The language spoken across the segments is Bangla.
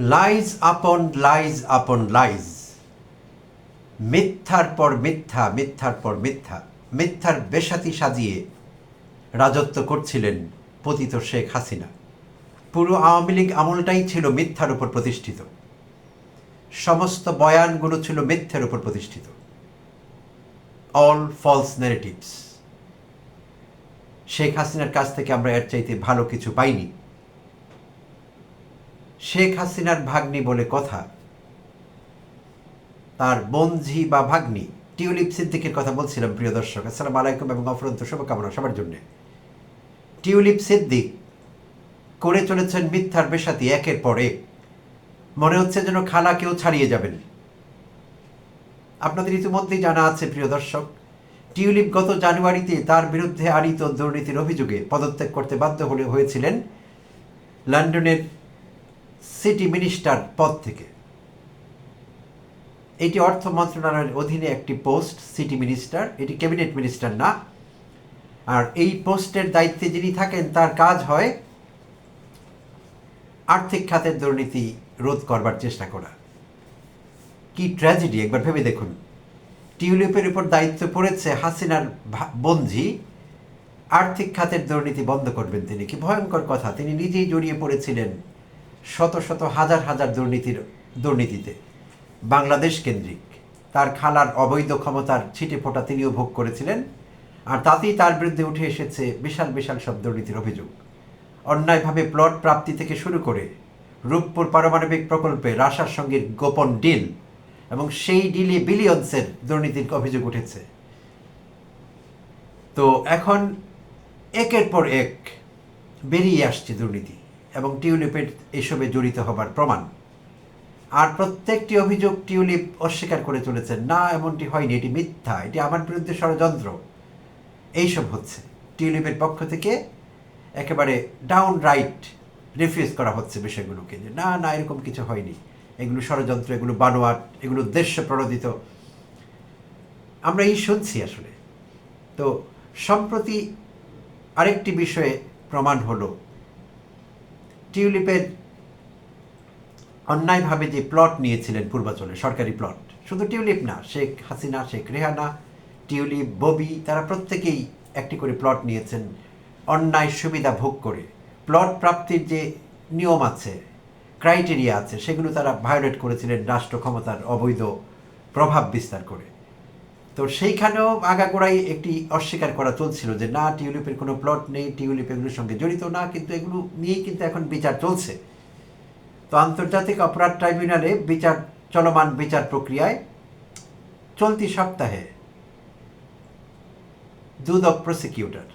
লাইজ আপন লাইজ আপন লাইজ মিথ্যার পর মিথ্যা, মিথ্যার পর মিথ্যা। মিথ্যার বেসাতি সাজিয়ে রাজত্ব করছিলেন পতিত শেখ হাসিনা। পুরো আওয়ামী লীগ আমলটাই ছিল মিথ্যার উপর প্রতিষ্ঠিত। সমস্ত বয়ানগুলো ছিল মিথ্যের উপর প্রতিষ্ঠিত। অল ফলস নেগেটিভস শেখ হাসিনার কাছ থেকে আমরা এর চাইতে ভালো কিছু পাইনি। শেখ হাসিনার ভাগ্নি বলে কথা। তার বঞ্ঝি বা ভাগ্নি, টিউলিপ সিদ্দিকের কথা বলছিলাম, প্রিয় দর্শক। আসসালামু আলাইকুম এবং অফরন্ত শুভকামনা সবার জন্য। টিউলিপ সিদ্দিক করে চলেছেন মিথ্যার বেশাতি একের পর এক। মনে হচ্ছে যেন খালা কেউ ছাড়িয়ে যাবেন। আপনাদের ইতিমধ্যেই জানা আছে, প্রিয় দর্শক, টিউলিপ গত জানুয়ারিতে তার বিরুদ্ধে আনিত দুর্নীতির অভিযোগে পদত্যাগ করতে বাধ্য হলে হয়েছিলেন লন্ডনের সিটি মিনিস্টার পদ থেকে। এটি অর্থ মন্ত্রণালয়ের অধীনে একটি পোস্ট সিটি মিনিস্টার এটি ক্যাবিনেট মিনিস্টার না। আর এই পোস্টের দায়িত্বে যিনি থাকেন, তার কাজ হয় আর্থিক খাতের দুর্নীতি রোধ করবার চেষ্টা করা। কি ট্র্যাজেডি একবার ভেবে দেখুন। টিউলিপের উপর দায়িত্ব পড়েছে হাসিনার বঞ্জি আর্থিক খাতের দুর্নীতি বন্ধ করবেন তিনি। কি ভয়ঙ্কর কথা। তিনি নিজেই জড়িয়ে পড়েছিলেন শত শত হাজার হাজার দুর্নীতির দুর্নীতিতে বাংলাদেশ কেন্দ্রিক। তার খালার অবৈধ ক্ষমতার ছিটে ফোটা তিনিও ভোগ করেছিলেন, আর তাতেই তার বিরুদ্ধে উঠে এসেছে বিশাল বিশাল সব দুর্নীতির অভিযোগ। অন্যায়ভাবে প্লট প্রাপ্তি থেকে শুরু করে রূপপুর পারমাণবিক প্রকল্পে রাশার সঙ্গে গোপন ডিল এবং সেই ডিলে বিলিয়ন্সের দুর্নীতির অভিযোগ উঠেছে। তো এখন একের পর এক বেরিয়ে আসছে দুর্নীতি। এবং টিউলিপের এসবে জড়িত হবার প্রমাণ। আর প্রত্যেকটি অভিযোগ টিউলিপ অস্বীকার করে চলেছেন না, এমনটি হয়নি, এটি মিথ্যা, এটি আমার বিরুদ্ধে ষড়যন্ত্র। এইসব হচ্ছে। টিউলিপের পক্ষ থেকে একেবারে ডাউন রাইট রিফিউজ করা হচ্ছে বিষয়গুলোকে যে, না না, এরকম কিছু হয়নি। এগুলো ষড়যন্ত্র, এগুলো বানোয়াট, এগুলো উদ্দেশ্য প্রণোদিত। আমরা এই শুনছি আসলে। তো সম্প্রতি আরেকটি বিষয়ে প্রমাণ হলো টিউলিপের অন্যায়ভাবে যে প্লট নিয়েছিলেন পূর্বাচলে, সরকারি প্লট, শুধু টিউলিপ না, শেখ হাসিনা, শেখ রেহানা, টিউলিপ, ববি, তারা প্রত্যেকেই একটি করে প্লট নিয়েছেন অন্যায় সুবিধা ভোগ করে। প্লট প্রাপ্তির যে নিয়ম আছে, ক্রাইটেরিয়া আছে, সেগুলো তারা ভায়োলেট করেছিলেন রাষ্ট্র ক্ষমতার অবৈধ প্রভাব বিস্তার করে। তো সেইখানেও আগাগোড়াই একটি অস্বীকার করা চলছিল যে না, টিউলিপের কোনো প্লট নেই, টিউলিপ এগুলোর সঙ্গে জড়িত না, কিন্তু এগুলো নিয়েই কিন্তু এখন বিচার চলছে। তো আন্তর্জাতিক অপরাধ ট্রাইব্যুনালে বিচার, চলমান বিচার প্রক্রিয়ায় চলতি সপ্তাহে দুদক প্রসিকিউটর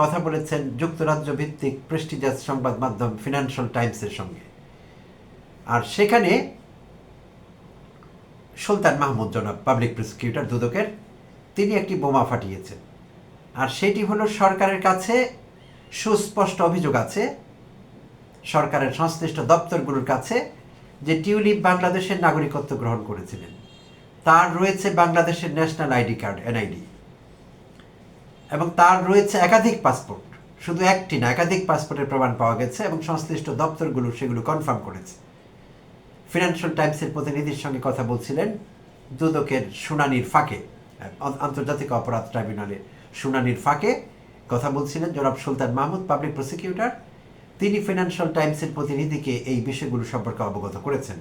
কথা বলেছেন যুক্তরাজ্য ভিত্তিক প্রেস্টিজাস সংবাদ মাধ্যম ফিনান্সিয়াল টাইমসের সঙ্গে। আর সেখানে সুলতান মাহমুদ, জনাব পাবলিক প্রসিকিউটর দুদকের, তিনি একটি বোমা ফাটিয়েছেন। আর সেটি হলো সরকারের কাছে সুস্পষ্ট অভিযোগ আছে, সরকারের সংশ্লিষ্ট দপ্তরগুলোর কাছে, যে টিউলিপ বাংলাদেশের নাগরিকত্ব গ্রহণ করেছিলেন। তার রয়েছে বাংলাদেশের ন্যাশনাল আইডি কার্ড, এনআইডি। এবং তার রয়েছে একাধিক পাসপোর্ট। শুধু একটি না, একাধিক পাসপোর্টের প্রমাণ পাওয়া গেছে এবং সংশ্লিষ্ট দপ্তরগুলো সেগুলো কনফার্ম করেছে। ফিনান্সিয়াল টাইমসের প্রতিনিধির সঙ্গে কথা বলছিলেন দুদকের শুনানির ফাঁকে আন্তর্জাতিক অপরাধ ট্রাইব্যুনালের শুনানির ফাঁকে কথা বলছিলেন জনাব সুলতান মাহমুদ, পাবলিক প্রসিকিউটর। তিনি ফিনান্সিয়াল টাইমসের প্রতিনিধিকে এই বিষয়গুলো সম্পর্কে অবগত করেছেন।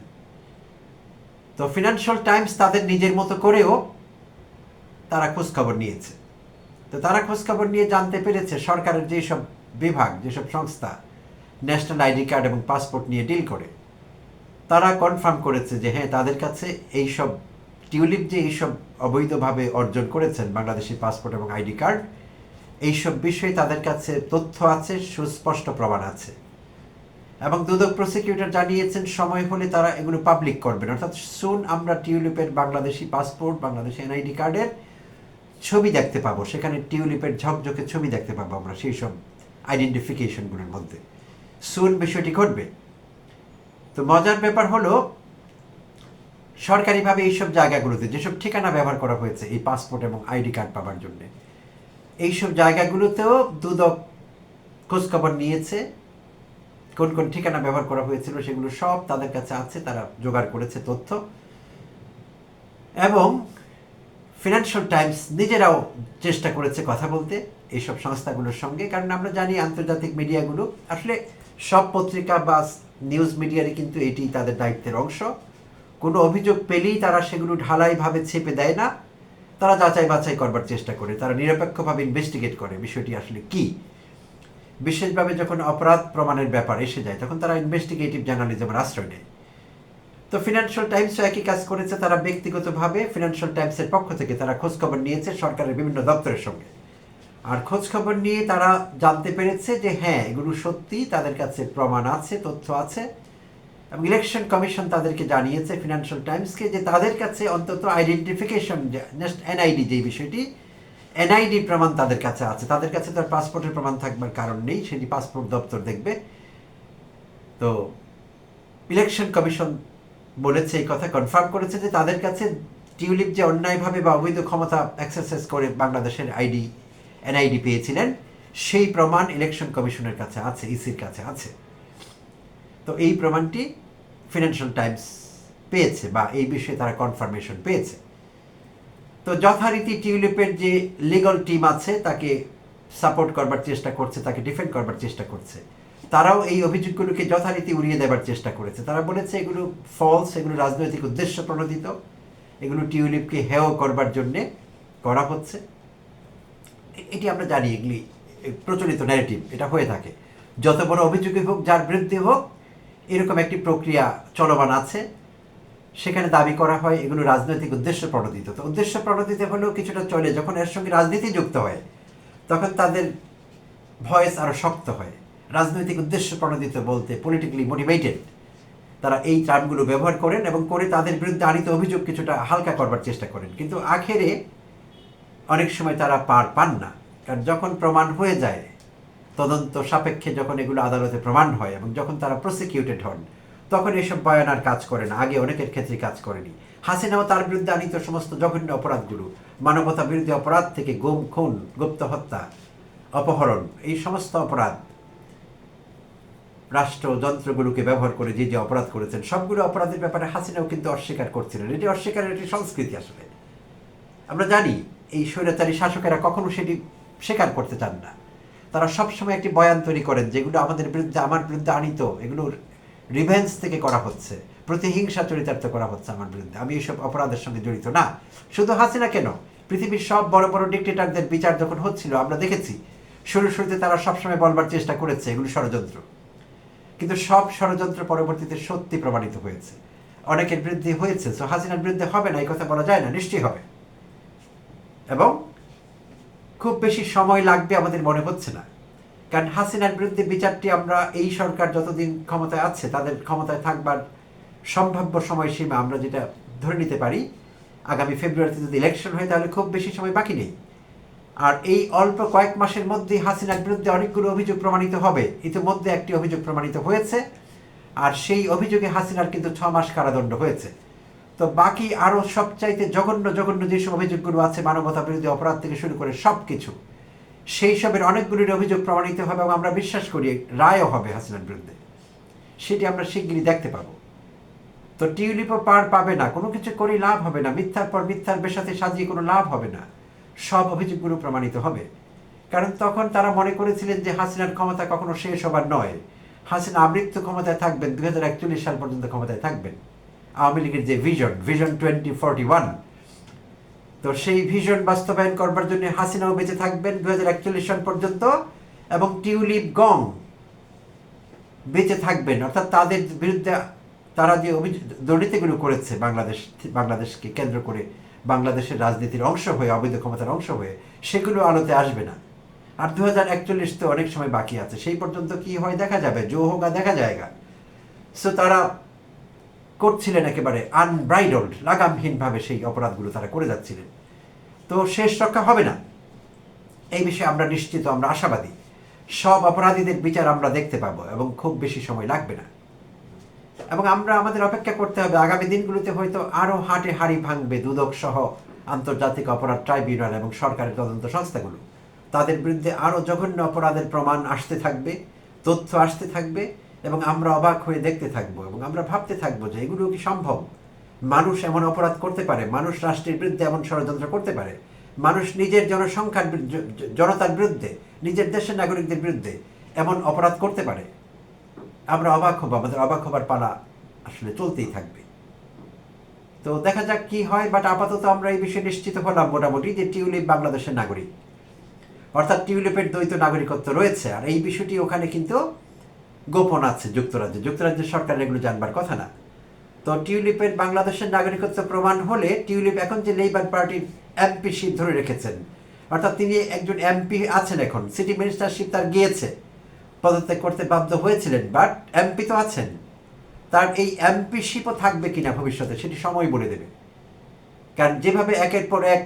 তো ফিনান্সিয়াল টাইমস তাদের নিজের মতো করেও তারা খোঁজখবর নিয়েছে। তো তারা খোঁজখবর নিয়ে জানতে পেরেছে সরকারের যেসব বিভাগ, যেসব সংস্থা, ন্যাশনাল আইডি কার্ড এবং পাসপোর্ট নিয়ে ডিল করে তারা কনফার্ম করেছে যে হ্যাঁ তাদের কাছে এইসব টিউলিপ যে এইসব অবৈধভাবে অর্জন করেছেন বাংলাদেশি পাসপোর্ট এবং আইডি কার্ড এইসব বিষয়ে তাদের কাছে তথ্য আছে, সুস্পষ্ট প্রমাণ আছে। এবং দুদক প্রসিকিউটর জানিয়েছেন, সময় হলে তারা এগুলো পাবলিক করবেন। অর্থাৎ সুন আমরা টিউলিপের বাংলাদেশি পাসপোর্ট বাংলাদেশি এনআইডি কার্ডের ছবি দেখতে পাবো। সেখানে টিউলিপের ঝকঝকে ছবি দেখতে পাবো আমরা, সেই সব আইডেন্টিফিকেশনগুলোর মধ্যে। সুন বিষয়টি ঘটবে। তো মজার ব্যাপার হলো, সরকারিভাবে এইসব জায়গাগুলোতে যেসব ঠিকানা ব্যবহার করা হয়েছে, এই পাসপোর্ট এবং আইডি কার্ড পাওয়ার জন্য, এইসব জায়গাগুলোতেও দুদক খোঁজখবর নিয়েছে, কোন কোন ঠিকানা ব্যবহার করা হয়েছিল সেগুলো সব তাদের কাছে আছে, তারা জোগাড় করেছে তথ্য। এবং ফিনান্সিয়াল টাইমস নিজেরাও চেষ্টা করেছে কথা বলতে, এইসব সংস্থাগুলোর সঙ্গে, কারণ আমরা জানি আন্তর্জাতিক মিডিয়াগুলো, আসলে সব পত্রিকা বা নিউজ মিডিয়ারই কিন্তু এটি তাদের দায়িত্বের অংশ। কোনো অভিযোগ পেলেই তারা সেগুলো ঢালাইভাবে ছেপে দেয় না। তারা যাচাই বাছাই করবার চেষ্টা করে। তারা নিরপেক্ষভাবে ইনভেস্টিগেট করে বিষয়টি আসলে কি। বিশেষভাবে যখন অপরাধ প্রমাণের ব্যাপার এসে যায়, তখন তারা ইনভেস্টিগেটিভ জার্নালিজমের আশ্রয় নেয়। তো ফিনান্সিয়াল টাইমসও একই কাজ করেছে। তারা ব্যক্তিগতভাবে ফিনান্সিয়াল টাইমসের পক্ষ থেকে তারা খোঁজখবর নিয়েছে সরকারের বিভিন্ন দপ্তরের সঙ্গে। আর খোঁজখবর নিয়ে তারা জানতে পেরেছে যে হ্যাঁ এগুলো সত্যি, তাদের কাছে প্রমাণ আছে, তথ্য আছে। এবং ইলেকশন কমিশন তাদেরকে জানিয়েছে ফিনান্সিয়াল টাইমসকে যে তাদের কাছে অন্তত আইডেন্টিফিকেশন এনআইডি যে বিষয়টি এনআইডি প্রমাণ তাদের কাছে আছে। তাদের কাছে তার পাসপোর্টের প্রমাণ থাকবার কারণ নেই, সেটি পাসপোর্ট দপ্তর দেখবে। তো ইলেকশন কমিশন বলেছে এই কথা কনফার্ম করেছে যে তাদের কাছে টিউলিপ যে অন্যায়ভাবে বা অবৈধ ক্ষমতা এক্সারসাইজ করে বাংলাদেশের আইডি এনআইডি পেয়েছিলেন, সেই প্রমাণ ইলেকশন কমিশনের কাছে আছে ইসির কাছে আছে। তো এই প্রমাণটি ফিনান্সিয়াল টাইমস পেয়েছে বা এই বিষয়ে তারা কনফার্মেশন পেয়েছে। তো যথারীতি টিউলিপের যে লিগাল টিম আছে, তাকে সাপোর্ট করবার চেষ্টা করছে, তাকে ডিফেন্ড করবার চেষ্টা করছে। তারাও এই অভিযোগগুলোকে যথারীতি উড়িয়ে দেবার চেষ্টা করেছে। তারা বলেছে এগুলো ফলস এগুলো রাজনৈতিক উদ্দেশ্য প্রণোদিত, এগুলো টিউলিপকে হেয় করবার জন্যে করা হচ্ছে। এটি আমরা জানি এগুলি প্রচলিত ন্যারেটিভ এটা হয়ে থাকে। যত বড় অভিযোগই হোক, যার বিরুদ্ধে হোক, এরকম একটি প্রক্রিয়া চলমান আছে। সেখানে দাবি করা হয় এগুলো রাজনৈতিক উদ্দেশ্য প্রণোদিত। তো উদ্দেশ্য প্রণোদিত হলেও কিছুটা চলে, যখন এর সঙ্গে রাজনীতি যুক্ত হয়, তখন তাদের ভয়েস আরও শক্ত হয়। রাজনৈতিক উদ্দেশ্য প্রণোদিত বলতে পলিটিক্যালি মোটিভেটেড তারা এই টার্মগুলো ব্যবহার করেন এবং করে তাদের বিরুদ্ধে আনিত অভিযোগ কিছুটা হালকা করবার চেষ্টা করেন। কিন্তু আখেরে অনেক সময় তারা পার পান না। কারণ যখন প্রমাণ হয়ে যায়, তদন্ত সাপেক্ষে যখন এগুলো আদালতে প্রমাণ হয় এবং যখন তারা প্রসিকিউটেড হন, তখন এসব বয়ান আর কাজ করে না। আগে অনেকের ক্ষেত্রে কাজ করেনি। হাসিনাও তার বিরুদ্ধে আনিত সমস্ত জঘন্য অপরাধগুলো, মানবতা বিরোধী অপরাধ থেকে গুম, খুন, গুপ্ত হত্যা, অপহরণ, এই সমস্ত অপরাধ রাষ্ট্র যন্ত্রগুলোকে ব্যবহার করে যে যে অপরাধ করেছেন, সবগুলো অপরাধের ব্যাপারে হাসিনাও কিন্তু অস্বীকার করছিলেন। এটি অস্বীকারের একটি সংস্কৃতি আসলে। আমরা জানি এই স্বৈরাচারী শাসকেরা কখনো সেটি স্বীকার করতে চান না। তারা সবসময় একটি বয়ান তৈরি করেন, যেগুলো আমাদের বিরুদ্ধে, আমার বিরুদ্ধে আনিত, এগুলোর রিভেন্স থেকে করা হচ্ছে, প্রতিহিংসা চরিতার্থ করা হচ্ছে আমার বিরুদ্ধে। আমি এইসব অপরাধের সঙ্গে জড়িত না। শুধু হাসিনা কেন? পৃথিবীর সব বড় বড় ডিক্টেটারদের বিচার যখন হচ্ছিল, আমরা দেখেছি, শুরু শুরুতে তারা সবসময় বলবার চেষ্টা করেছে এগুলো ষড়যন্ত্র। কিন্তু সব ষড়যন্ত্র পরবর্তীতে সত্যি প্রমাণিত হয়েছে। অনেকের বিরুদ্ধে হয়েছে সো হাসিনার বিরুদ্ধে হবে না, এই কথা বলা যায় না, নিশ্চয়ই হবে। এবং খুব বেশি সময় লাগবে আমাদের মনে হচ্ছে না। কারণ হাসিনার বিরুদ্ধে বিচারটি আমরা, এই সরকার যতদিন ক্ষমতায় আছে, তাদের ক্ষমতায় থাকবার সম্ভাব্য সময়সীমা আমরা যেটা ধরে নিতে পারি, আগামী ফেব্রুয়ারিতে যদি ইলেকশন হয়, তাহলে খুব বেশি সময় বাকি নেই। আর এই অল্প কয়েক মাসের মধ্যে হাসিনার বিরুদ্ধে অনেকগুলো অভিযোগ প্রমাণিত হবে। ইতিমধ্যে একটি অভিযোগ প্রমাণিত হয়েছে, আর সেই অভিযোগে হাসিনার কিন্তু ছ মাস কারাদণ্ড হয়েছে। তো বাকি আরও সবচাইতে জঘন্য জঘন্য যেসব অভিযোগগুলো আছে মানবতা বিরোধী অপরাধ থেকে শুরু করে সব কিছু সেই সবের অনেকগুলির অভিযোগ প্রমাণিত হবে এবং আমরা বিশ্বাস করি রায়ও হবে হাসিনার বিরুদ্ধে। সেটি আমরা শিগগিরই দেখতে পাবো। তো টিউলিপও পার পাবে না, কোনো কিছু করে লাভ হবে না, মিথ্যার পর মিথ্যার বেশাতে সাজিয়ে কোনো লাভ হবে না, সব অভিযোগগুলো প্রমাণিত হবে। কারণ তখন তারা মনে করেছিলেন যে হাসিনার ক্ষমতা কখনো শেষ হবার নয়। হাসিনা আমৃত্যু ক্ষমতায় থাকবেন, দুই হাজার একচল্লিশ সাল পর্যন্ত ক্ষমতায় থাকবেন। আওয়ামী লীগের যে vision vision twenty forty one তো সেই ভিশন বাস্তবায়ন করবার জন্য হাসিনাও বেঁচে থাকবেন দু হাজার একচল্লিশ সাল পর্যন্ত, এবং টিউলিপ গং বেঁচে থাকবেন। অর্থাৎ তাদের বিরুদ্ধে তারা যে দুর্নীতিগুলো করেছে বাংলাদেশ, বাংলাদেশকে কেন্দ্র করে, বাংলাদেশের রাজনীতির অংশ হয়ে, অবৈধ ক্ষমতার অংশ হয়ে, সেগুলো আলোতে আসবে না। আর দু হাজার একচল্লিশ তো অনেক সময় বাকি আছে। সেই পর্যন্ত কি হয় দেখা যাবে? জো হোগা দেখা যায়গা। সো তারা করছিলেন একেবারে আনব্রাইডলড লাগামহীনভাবে সেই অপরাধগুলো তারা করে যাচ্ছিলেন। তো শেষ রক্ষা হবে না। এই বিষয়ে আমরা নিশ্চিত, আমরা আশাবাদী। সব অপরাধীদের বিচার আমরা দেখতে পাব এবং খুব বেশি সময় লাগবে না। এবং আমরা আমাদের অপেক্ষা করতে হবে, আগামী দিনগুলোতে হয়তো আরও হাটে হাড়ি ভাঙবে দুদক সহ আন্তর্জাতিক অপরাধ ট্রাইব্যুনাল এবং সরকারের তদন্ত সংস্থাগুলো। তাদের বিরুদ্ধে আরও জঘন্য অপরাধের প্রমাণ আসতে থাকবে, তথ্য আসতে থাকবে এবং আমরা অবাক হয়ে দেখতে থাকব এবং আমরা ভাবতে থাকব যে এগুলো কি সম্ভব? মানুষ এমন অপরাধ করতে পারে? মানুষ রাষ্ট্রের বিরুদ্ধে এমন ষড়যন্ত্র করতে পারে? মানুষ নিজের জনসংখ্যার জনতার বিরুদ্ধে, নিজের দেশের নাগরিকদের বিরুদ্ধে এমন অপরাধ করতে পারে? আমরা অবাক হব, আমাদের অবাক হবার পালা আসলে চলতেই থাকবে। তো দেখা যাক কি হয় বাট আপাতত আমরা এই বিষয়ে নিশ্চিত হলাম মোটামুটি যে টিউলিপ বাংলাদেশের নাগরিক। অর্থাৎ টিউলিপের দ্বৈত নাগরিকত্ব রয়েছে, আর এই বিষয়টি ওখানে কিন্তু গোপন আছে যুক্তরাজ্যে। যুক্তরাজ্যের সরকার এগুলো জানবার কথা না। তো টিউলিপের বাংলাদেশের নাগরিকত্ব প্রমাণ হলে টিউলিপ এখন যে লেবার পার্টির এমপিশিপ ধরে রেখেছেন, অর্থাৎ তিনি একজন এমপি আছেন এখন সিটি মিনিস্টারশিপ তার গিয়েছে। পদত্যাগ করতে বাধ্য হয়েছিলেন বাট এমপি তো আছেন। তার এই এমপিশিপও থাকবে কিনা ভবিষ্যতে সেটি সময় বলে দেবে। কারণ যেভাবে একের পর এক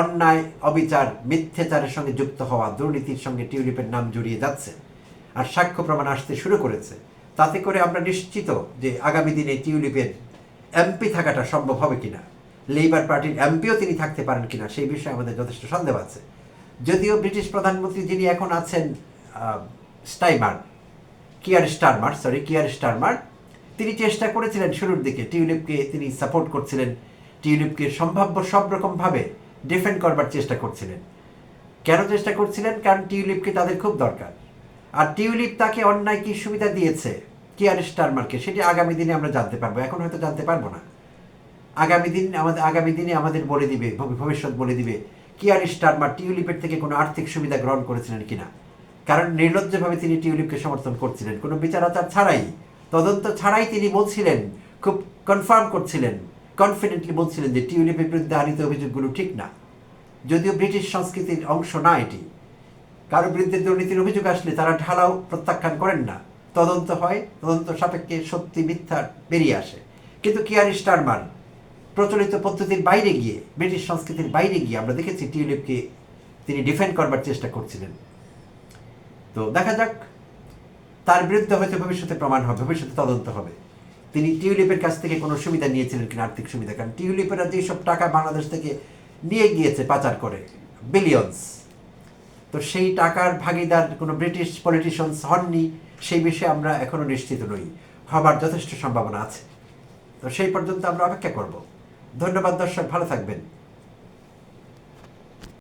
অন্যায়, অবিচার, মিথ্যাচারের সঙ্গে যুক্ত হওয়া দুর্নীতির সঙ্গে টিউলিপের নাম জড়িয়ে যাচ্ছে। আর সাক্ষ্য প্রমাণ আসতে শুরু করেছে। তাতে করে আমরা নিশ্চিত যে আগামী দিনে টিউলিপের এমপি থাকাটা সম্ভব হবে কিনা, লেবার পার্টির এমপিও তিনি থাকতে পারেন কিনা, সেই বিষয়ে আমাদের যথেষ্ট সন্দেহ আছে। যদিও ব্রিটিশ প্রধানমন্ত্রী যিনি এখন আছেন Starmer, Keir Starmer sorry Keir Starmer, তিনি চেষ্টা করেছিলেন শুরুর দিকে টিউলিপকে তিনি সাপোর্ট করছিলেন, টিউলিপকে সম্ভাব্য সব রকমভাবে ডিফেন্ড করবার চেষ্টা করছিলেন। কেন চেষ্টা করছিলেন? কারণ টিউলিপকে তাদের খুব দরকার। আর টিউলিপ তাকে অন্যায় কি সুবিধা দিয়েছে? কিয়ার স্টারমারকে সেটি আগামী দিনে আমরা জানতে পারব। এখন হয়তো জানতে পারব না। আগামী দিন আমাদের আগামী দিনে আমাদের বলে দিবে, ভবি- ভবিষ্যৎ বলে দিবে কিয়ার স্টারমার টিউলিপের থেকে কোনো আর্থিক সুবিধা গ্রহণ করেছিলেন কিনা? কারণ নির্লজ্জভাবে তিনি টিউলিপকে সমর্থন করছিলেন। কোনো বিচারাচার ছাড়াই, তদন্ত ছাড়াই তিনি বলছিলেন, খুব কনফার্ম করছিলেন কনফিডেন্টলি বলছিলেন যে টিউলিপের বিরুদ্ধে আনিত অভিযোগগুলো ঠিক না। যদিও ব্রিটিশ সংস্কৃতির অংশ না এটি। কারও বিরুদ্ধে দুর্নীতির অভিযোগ আসলে তারা ঢালাও প্রত্যাখ্যান করেন না। তদন্ত হয়, তদন্ত সাপেক্ষে সত্যি মিথ্যা বেরিয়ে আসে। কিন্তু কিয়ার স্টারমার প্রচলিত পদ্ধতির বাইরে গিয়ে, ব্রিটিশ সংস্কৃতির বাইরে গিয়ে আমরা দেখেছি টিউলিপকে তিনি ডিফেন্ড করবার চেষ্টা করছিলেন। তো দেখা যাক, তার বিরুদ্ধে হয়তো ভবিষ্যতে প্রমাণ হবে, ভবিষ্যতে তদন্ত হবে। তিনি টিউলিপের কাছ থেকে কোনো সুবিধা নিয়েছিলেন কিনা আর্থিক সুবিধা? কারণ টিউলিপেরা যেসব টাকা বাংলাদেশ থেকে নিয়ে গিয়েছে পাচার করে বিলিয়নস তো সেই টাকার ভাগিদার কোনো ব্রিটিশ পলিটিশিয়ানস হননি, সেই বিষয়ে আমরা এখনও নিশ্চিত নই। হবার যথেষ্ট সম্ভাবনা আছে। তো সেই পর্যন্ত আমরা অপেক্ষা করব। ধন্যবাদ দর্শক, ভালো থাকবেন।